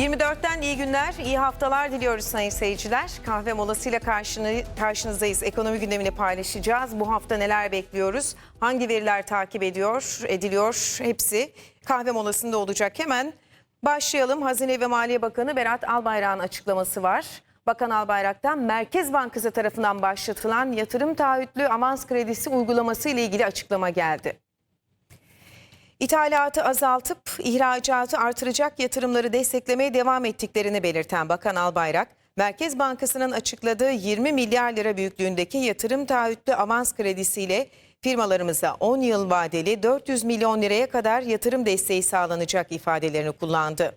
24'ten iyi günler, iyi haftalar diliyoruz sayın seyirciler. Kahve molasıyla karşını, karşınızdayız. Ekonomi gündemini paylaşacağız. Bu hafta neler bekliyoruz? Hangi veriler takip ediyor, ediliyor? Hepsi kahve molasında olacak. Hemen başlayalım. Hazine ve Maliye Bakanı Berat Albayrak'ın açıklaması var. Bakan Albayrak'tan Merkez Bankası tarafından başlatılan yatırım taahhütlü avans kredisi uygulaması ile ilgili açıklama geldi. İthalatı azaltıp ihracatı artıracak yatırımları desteklemeye devam ettiklerini belirten Bakan Albayrak, Merkez Bankası'nın açıkladığı 20 milyar lira büyüklüğündeki yatırım taahhütlü avans kredisiyle firmalarımıza 10 yıl vadeli 400 milyon liraya kadar yatırım desteği sağlanacak ifadelerini kullandı.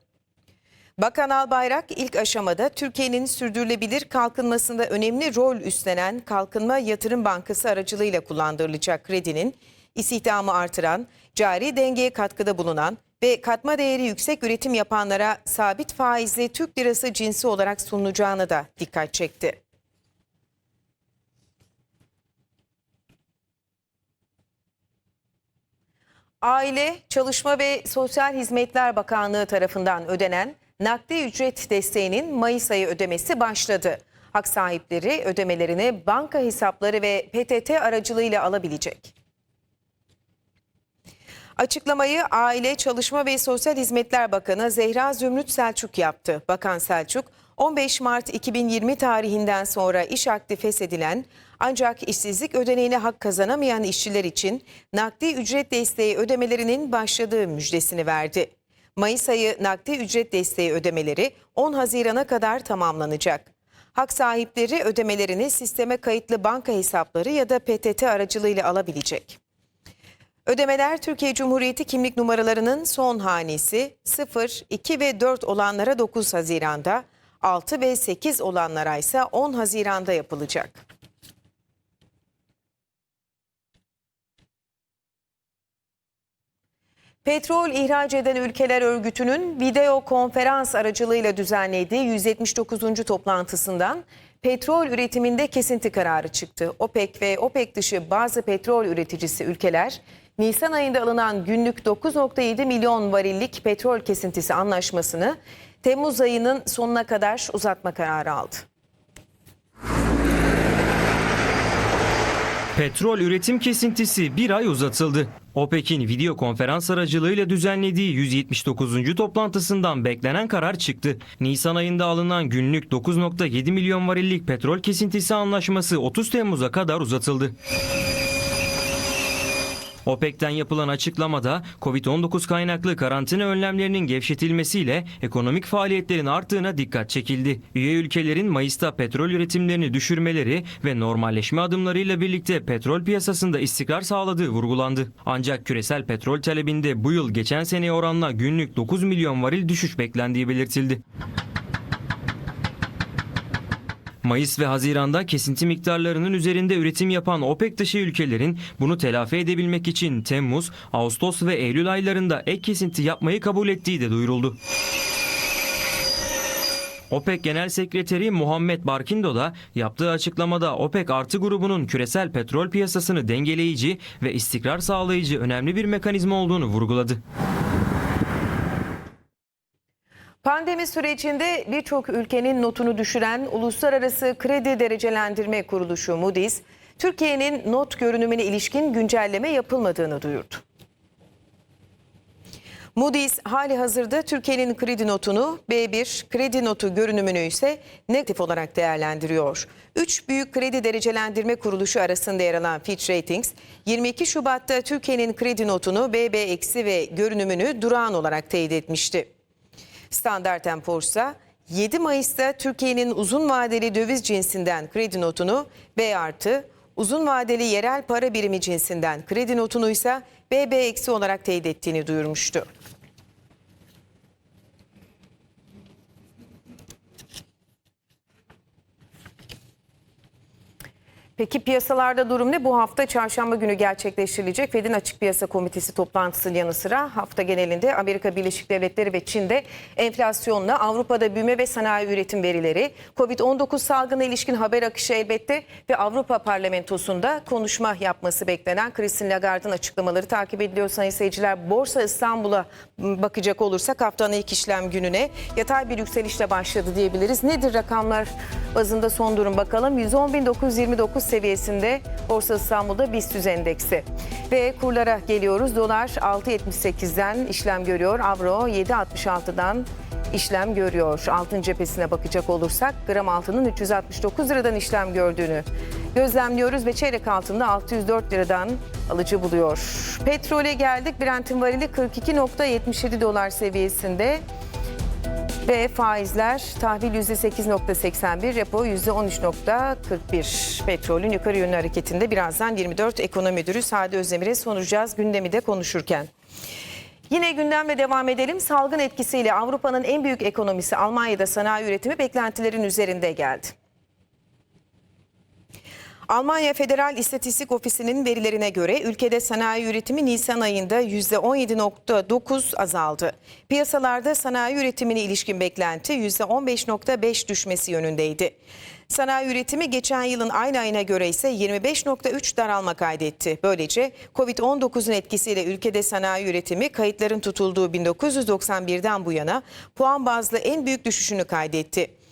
Bakan Albayrak ilk aşamada Türkiye'nin sürdürülebilir kalkınmasında önemli rol üstlenen Kalkınma Yatırım Bankası aracılığıyla kullandırılacak kredinin istihdamı artıran, cari dengeye katkıda bulunan ve katma değeri yüksek üretim yapanlara sabit faizli Türk lirası cinsi olarak sunulacağına da dikkat çekti. Aile, Çalışma ve Sosyal Hizmetler Bakanlığı tarafından ödenen nakdi ücret desteğinin Mayıs ayı ödemesi başladı. Hak sahipleri ödemelerini banka hesapları ve PTT aracılığıyla alabilecek. Açıklamayı Aile, Çalışma ve Sosyal Hizmetler Bakanı Zehra Zümrüt Selçuk yaptı. Bakan Selçuk, 15 Mart 2020 tarihinden sonra iş akdi feshedilen ancak işsizlik ödeneğine hak kazanamayan işçiler için nakdi ücret desteği ödemelerinin başladığı müjdesini verdi. Mayıs ayı nakdi ücret desteği ödemeleri 10 Haziran'a kadar tamamlanacak. Hak sahipleri ödemelerini sisteme kayıtlı banka hesapları ya da PTT aracılığıyla alabilecek. Ödemeler Türkiye Cumhuriyeti kimlik numaralarının son hanesi 0, 2 ve 4 olanlara 9 Haziran'da, 6 ve 8 olanlara ise 10 Haziran'da yapılacak. Petrol ihraç eden ülkeler örgütünün video konferans aracılığıyla düzenlediği 179. toplantısından petrol üretiminde kesinti kararı çıktı. OPEC ve OPEC dışı bazı petrol üreticisi ülkeler Nisan ayında alınan günlük 9.7 milyon varillik petrol kesintisi anlaşmasını Temmuz ayının sonuna kadar uzatma kararı aldı. Petrol üretim kesintisi bir ay uzatıldı. OPEC'in video konferans aracılığıyla düzenlediği 179. toplantısından beklenen karar çıktı. Nisan ayında alınan günlük 9.7 milyon varillik petrol kesintisi anlaşması 30 Temmuz'a kadar uzatıldı. OPEC'ten yapılan açıklamada Covid-19 kaynaklı karantina önlemlerinin gevşetilmesiyle ekonomik faaliyetlerin arttığına dikkat çekildi. Üye ülkelerin Mayıs'ta petrol üretimlerini düşürmeleri ve normalleşme adımlarıyla birlikte petrol piyasasında istikrar sağladığı vurgulandı. Ancak küresel petrol talebinde bu yıl geçen seneye oranla günlük 9 milyon varil düşüş beklendiği belirtildi. Mayıs ve Haziran'da kesinti miktarlarının üzerinde üretim yapan OPEC dışı ülkelerin bunu telafi edebilmek için Temmuz, Ağustos ve Eylül aylarında ek kesinti yapmayı kabul ettiği de duyuruldu. OPEC Genel Sekreteri Muhammed Barkindo da yaptığı açıklamada OPEC artı grubunun küresel petrol piyasasını dengeleyici ve istikrar sağlayıcı önemli bir mekanizma olduğunu vurguladı. Pandemi sürecinde birçok ülkenin notunu düşüren Uluslararası Kredi Derecelendirme Kuruluşu Moody's, Türkiye'nin not görünümüne ilişkin güncelleme yapılmadığını duyurdu. Moody's hali hazırda Türkiye'nin kredi notunu B1, kredi notu görünümünü ise negatif olarak değerlendiriyor. Üç büyük kredi derecelendirme kuruluşu arasında yer alan Fitch Ratings, 22 Şubat'ta Türkiye'nin kredi notunu BB- ve görünümünü durağan olarak teyit etmişti. Standard Poor's ise 7 Mayıs'ta Türkiye'nin uzun vadeli döviz cinsinden kredi notunu B artı, uzun vadeli yerel para birimi cinsinden kredi notunu ise BB eksi olarak teyit ettiğini duyurmuştu. Peki piyasalarda durum ne? Bu hafta çarşamba günü gerçekleştirilecek Fed'in açık piyasa komitesi toplantısının yanı sıra hafta genelinde Amerika Birleşik Devletleri ve Çin'de enflasyonla Avrupa'da büyüme ve sanayi üretim verileri, Covid-19 salgına ilişkin haber akışı elbette ve Avrupa Parlamentosu'nda konuşma yapması beklenen Christine Lagarde'ın açıklamaları takip ediliyor sayın seyirciler. Borsa İstanbul'a bakacak olursak haftanın ilk işlem gününe yatay bir yükselişle başladı diyebiliriz. Nedir rakamlar bazında son durum bakalım. 110.929 seviyesinde Borsa İstanbul'da BIST endeksi. Ve kurlara geliyoruz. Dolar 6.78'den işlem görüyor. Avro 7.66'dan işlem görüyor. Altın cephesine bakacak olursak gram altının 369 liradan işlem gördüğünü gözlemliyoruz ve çeyrek altında 604 liradan alıcı buluyor. Petrole geldik. Brent'in varili 42.77 dolar seviyesinde. Ve faizler tahvil %8.81, repo %13.41. Petrolün yukarı yönlü hareketinde birazdan 24 ekonomi müdürü Sade Özdemir'e soracağız gündemi de konuşurken. Yine gündemle devam edelim. Salgın etkisiyle Avrupa'nın en büyük ekonomisi Almanya'da sanayi üretimi beklentilerin üzerinde geldi. Almanya Federal İstatistik Ofisi'nin verilerine göre ülkede sanayi üretimi Nisan ayında %17.9 azaldı. Piyasalarda sanayi üretimine ilişkin beklenti %15.5 düşmesi yönündeydi. Sanayi üretimi geçen yılın aynı ayına göre ise 25.3 daralma kaydetti. Böylece Covid-19'un etkisiyle ülkede sanayi üretimi kayıtların tutulduğu 1991'den bu yana puan bazlı en büyük düşüşünü kaydetti.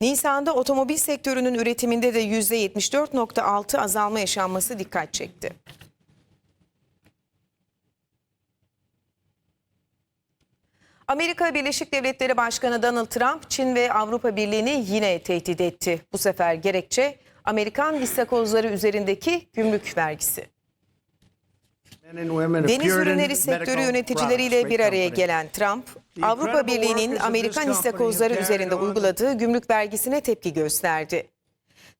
Nisan'da otomobil sektörünün üretiminde de %74.6 azalma yaşanması dikkat çekti. Amerika Birleşik Devletleri Başkanı Donald Trump, Çin ve Avrupa Birliği'ni yine tehdit etti. Bu sefer gerekçe Amerikan istakozları üzerindeki gümrük vergisi. Deniz ürünleri sektörü yöneticileriyle bir araya gelen Trump, Avrupa Birliği'nin Amerikan istakozları üzerinde uyguladığı gümrük vergisine tepki gösterdi.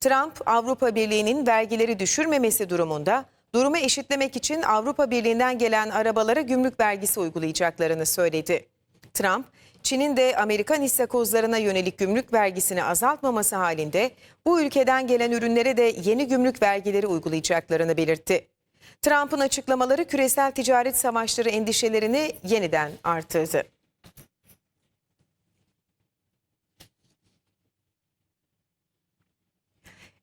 Trump, Avrupa Birliği'nin vergileri düşürmemesi durumunda durumu eşitlemek için Avrupa Birliği'nden gelen arabalara gümrük vergisi uygulayacaklarını söyledi. Trump, Çin'in de Amerikan istakozlarına yönelik gümrük vergisini azaltmaması halinde bu ülkeden gelen ürünlere de yeni gümrük vergileri uygulayacaklarını belirtti. Trump'ın açıklamaları küresel ticaret savaşları endişelerini yeniden artırdı.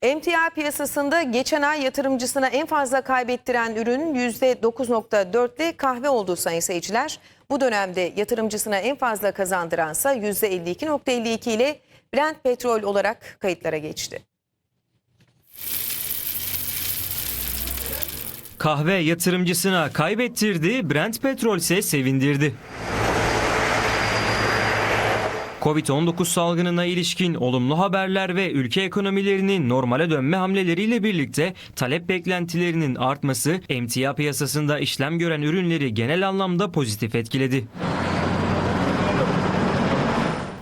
Emtia piyasasında geçen ay yatırımcısına en fazla kaybettiren ürün %9.4'le kahve oldu sayın seyirciler. Bu dönemde yatırımcısına en fazla kazandıransa %52.52 ile Brent petrol olarak kayıtlara geçti. Kahve yatırımcısına kaybettirdi, Brent petrol ise sevindirdi. Covid-19 salgınına ilişkin olumlu haberler ve ülke ekonomilerinin normale dönme hamleleriyle birlikte talep beklentilerinin artması emtia piyasasında işlem gören ürünleri genel anlamda pozitif etkiledi.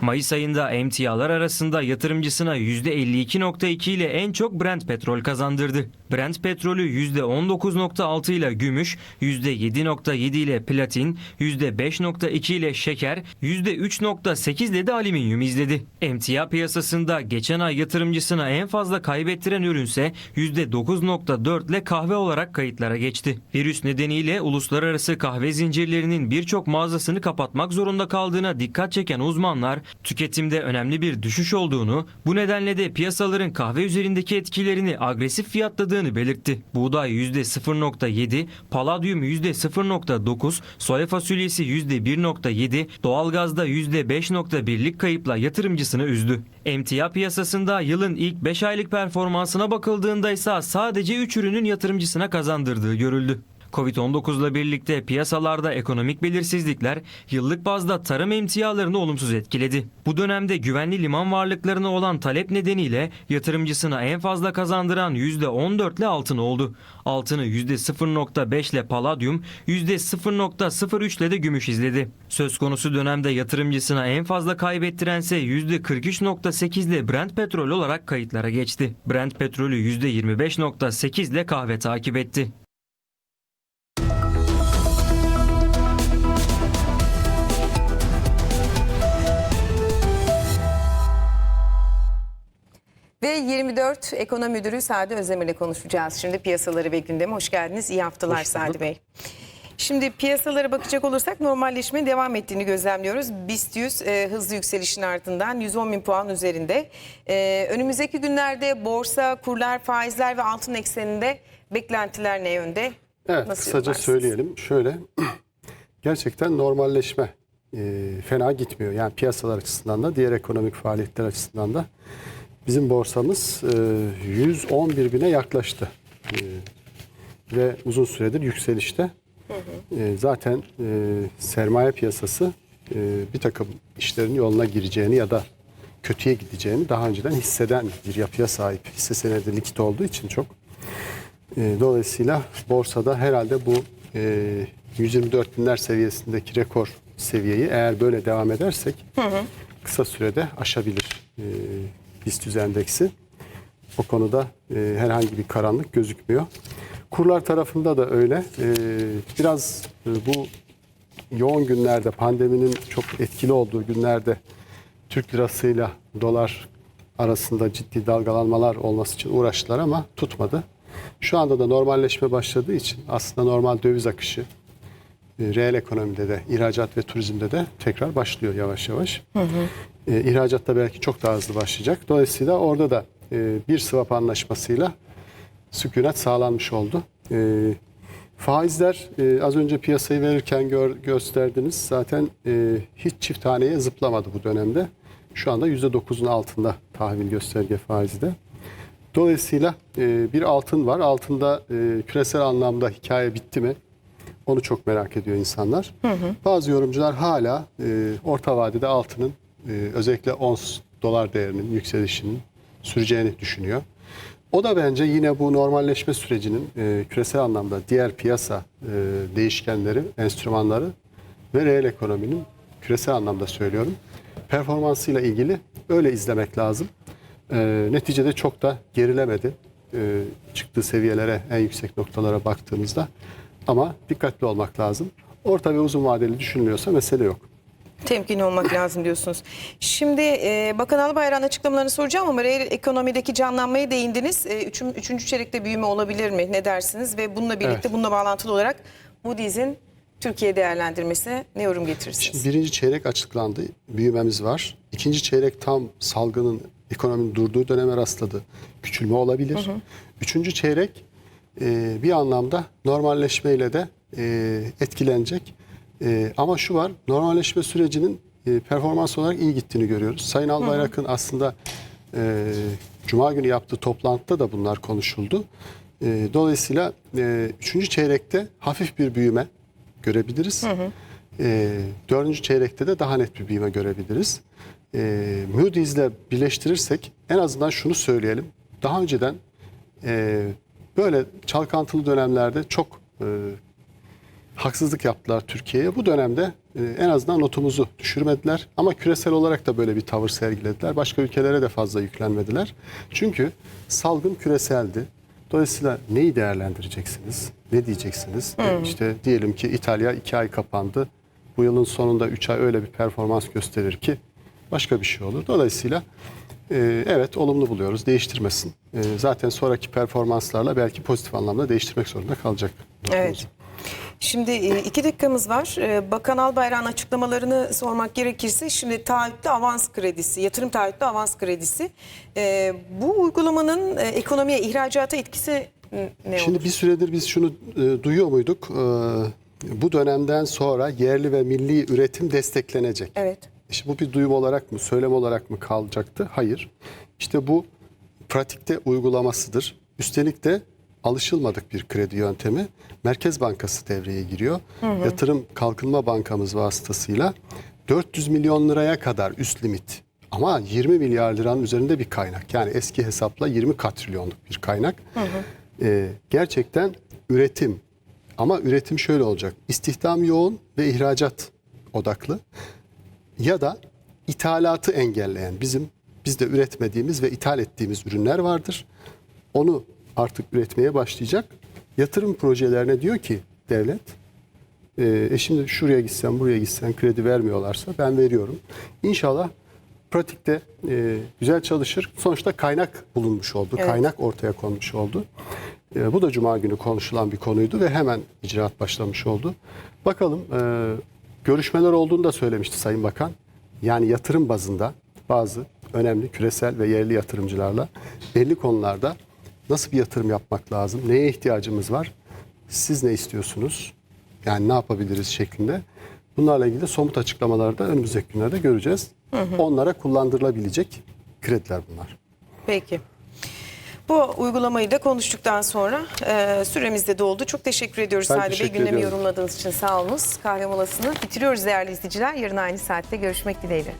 Mayıs ayında emtialar arasında yatırımcısına %52.2 ile en çok Brent petrol kazandırdı. Brent petrolü %19.6 ile gümüş, %7.7 ile platin, %5.2 ile şeker, %3.8 ile de alüminyum izledi. Emtia piyasasında geçen ay yatırımcısına en fazla kaybettiren ürünse %9.4 ile kahve olarak kayıtlara geçti. Virüs nedeniyle uluslararası kahve zincirlerinin birçok mağazasını kapatmak zorunda kaldığına dikkat çeken uzmanlar tüketimde önemli bir düşüş olduğunu, bu nedenle de piyasaların kahve üzerindeki etkilerini agresif fiyatladığını belirtti. Buğday %0.7, paladyum %0.9, soya fasulyesi %1.7, doğalgazda %5.1'lik kayıpla yatırımcısını üzdü. Emtia piyasasında yılın ilk 5 aylık performansına bakıldığında ise sadece 3 ürünün yatırımcısına kazandırdığı görüldü. Covid-19 ile birlikte piyasalarda ekonomik belirsizlikler yıllık bazda tarım emtialarını olumsuz etkiledi. Bu dönemde güvenli liman varlıklarına olan talep nedeniyle yatırımcısına en fazla kazandıran %14 ile altın oldu. Altını %0.5 ile paladyum, %0.03 ile de gümüş izledi. Söz konusu dönemde yatırımcısına en fazla kaybettirense %43.8 ile Brent petrol olarak kayıtlara geçti. Brent petrolü %25.8 ile kahve takip etti. Ve 24 Ekonomi Müdürü Sadi Özdemir'le konuşacağız. Şimdi piyasaları ve gündemi. Hoş geldiniz. İyi haftalar Hoş. Bey. Şimdi piyasalara bakacak olursak normalleşmeye devam ettiğini gözlemliyoruz. BIST 100 e, hızlı yükselişin ardından 110 bin puan üzerinde. E, önümüzdeki günlerde borsa, kurlar, faizler ve altın ekseninde beklentiler ne yönde? Evet Nasıl kısaca söyleyelim. Şöyle gerçekten normalleşme e, fena gitmiyor. Yani piyasalar açısından da diğer ekonomik faaliyetler açısından da bizim borsamız e, 111 bine yaklaştı. E, ve uzun süredir yükselişte. E, zaten e, sermaye piyasası e, bir takım işlerin yoluna gireceğini ya da kötüye gideceğini daha önceden hisseden bir yapıya sahip. Hisse senedi likit olduğu için çok. E, Dolayısıyla borsada herhalde bu e, 124 binler seviyesindeki rekor seviyeyi eğer böyle devam edersek kısa sürede aşabilir e, BIST 100 endeksi. O konuda e, herhangi bir karanlık gözükmüyor. Kurlar tarafında da öyle. E, biraz e, bu yoğun günlerde pandeminin çok etkili olduğu günlerde Türk lirasıyla dolar arasında ciddi dalgalanmalar olması için uğraştılar ama tutmadı. Şu anda da normalleşme başladığı için aslında normal döviz akışı e, reel ekonomide de ihracat ve turizmde de tekrar başlıyor yavaş yavaş. E, ihracatta belki çok daha hızlı başlayacak. Dolayısıyla orada da e, bir swap anlaşmasıyla sükunet sağlanmış oldu. E, faizler e, az önce piyasayı verirken gör, gösterdiniz. Zaten e, hiç çift haneye zıplamadı bu dönemde. Şu anda %9'un altında tahvil gösterge faizi de. Dolayısıyla e, bir altın var. Altında e, küresel anlamda hikaye bitti mi? Onu çok merak ediyor insanlar. Bazı yorumcular hala e, orta vadede altının e, özellikle ons dolar değerinin yükselişinin süreceğini düşünüyor. O da bence yine bu normalleşme sürecinin e, küresel anlamda diğer piyasa e, değişkenleri, enstrümanları ve reel ekonominin küresel anlamda söylüyorum performansıyla ilgili öyle izlemek lazım. E, neticede çok da gerilemedi e, çıktığı seviyelere, en yüksek noktalara baktığımızda. Ama dikkatli olmak lazım. Orta ve uzun vadeli düşünülüyorsa mesele yok. Temkinli olmak lazım diyorsunuz. Şimdi e, Bakan Albayrak'ın açıklamalarını soracağım ama reel ekonomideki canlanmaya değindiniz. E, üçün, üçüncü çeyrekte büyüme olabilir mi? Ne dersiniz? Ve bununla birlikte Evet. bununla bağlantılı olarak Moody's'in Türkiye değerlendirmesine ne yorum getirirsiniz? Şimdi birinci çeyrek açıklandı. Büyümemiz var. İkinci çeyrek tam salgının ekonominin durduğu döneme rastladı. Küçülme olabilir. Üçüncü çeyrek e, bir anlamda normalleşmeyle de e, etkilenecek. E, ama şu var normalleşme sürecinin e, performans olarak iyi gittiğini görüyoruz. Sayın Albayrak'ın aslında e, Cuma günü yaptığı toplantıda da bunlar konuşuldu. E, dolayısıyla e, üçüncü çeyrekte hafif bir büyüme görebiliriz. E, dördüncü çeyrekte de daha net bir büyüme görebiliriz. E, Moody's'le birleştirirsek en azından şunu söyleyelim. Daha önceden e, böyle çalkantılı dönemlerde çok e, haksızlık yaptılar Türkiye'ye. Bu dönemde e, en azından notumuzu düşürmediler. Ama küresel olarak da böyle bir tavır sergilediler. Başka ülkelere de fazla yüklenmediler. Çünkü salgın küreseldi. Dolayısıyla neyi değerlendireceksiniz? Ne diyeceksiniz? E, İşte diyelim ki İtalya iki ay kapandı. Bu yılın sonunda üç ay öyle bir performans gösterir ki başka bir şey olur. Dolayısıyla e, evet olumlu buluyoruz. Değiştirmesin. E, zaten sonraki performanslarla belki pozitif anlamda değiştirmek zorunda kalacak. Evet. Şimdi e, iki dakikamız var. E, Bakan Albayrak'ın açıklamalarını sormak gerekirse şimdi taahhütlü avans kredisi, yatırım taahhütlü avans kredisi. E, Bu uygulamanın ekonomiye, ihracata etkisi ne Şimdi olur? bir süredir biz şunu duyuyor muyduk? Bu dönemden sonra yerli ve milli üretim desteklenecek. Evet. İşte bu bir duyum olarak mı, söylem olarak mı kalacaktı? Hayır. İşte bu pratikte uygulamasıdır. Üstelik de alışılmadık bir kredi yöntemi. Merkez Bankası devreye giriyor. Yatırım Kalkınma Bankamız vasıtasıyla 400 milyon liraya kadar üst limit. Ama 20 milyar liranın üzerinde bir kaynak. Yani eski hesapla 20 katrilyonluk bir kaynak. Ee, gerçekten üretim. Ama üretim şöyle olacak. İstihdam yoğun ve ihracat odaklı ya da ithalatı engelleyen bizim bizde üretmediğimiz ve ithal ettiğimiz ürünler vardır. Onu artık üretmeye başlayacak. Yatırım projelerine diyor ki devlet e, e şimdi şuraya gitsen buraya gitsen kredi vermiyorlarsa ben veriyorum. İnşallah pratikte e, güzel çalışır. Sonuçta kaynak bulunmuş oldu. Evet. Kaynak ortaya konmuş oldu. E, bu da Cuma günü konuşulan bir konuydu ve hemen icraat başlamış oldu. Bakalım e, görüşmeler olduğunu da söylemişti Sayın Bakan. Yani yatırım bazında bazı önemli küresel ve yerli yatırımcılarla belli konularda nasıl bir yatırım yapmak lazım, neye ihtiyacımız var, siz ne istiyorsunuz, yani ne yapabiliriz şeklinde. Bunlarla ilgili somut açıklamaları da önümüzdeki günlerde göreceğiz. Onlara kullandırılabilecek krediler bunlar. Peki. Bu uygulamayı da konuştuktan sonra e, süremiz de doldu. Çok teşekkür ediyoruz Ben Bey. teşekkür Gündemi ediyorum. yorumladığınız için sağ olunuz. Kahve molasını bitiriyoruz değerli izleyiciler. Yarın aynı saatte görüşmek dileğiyle.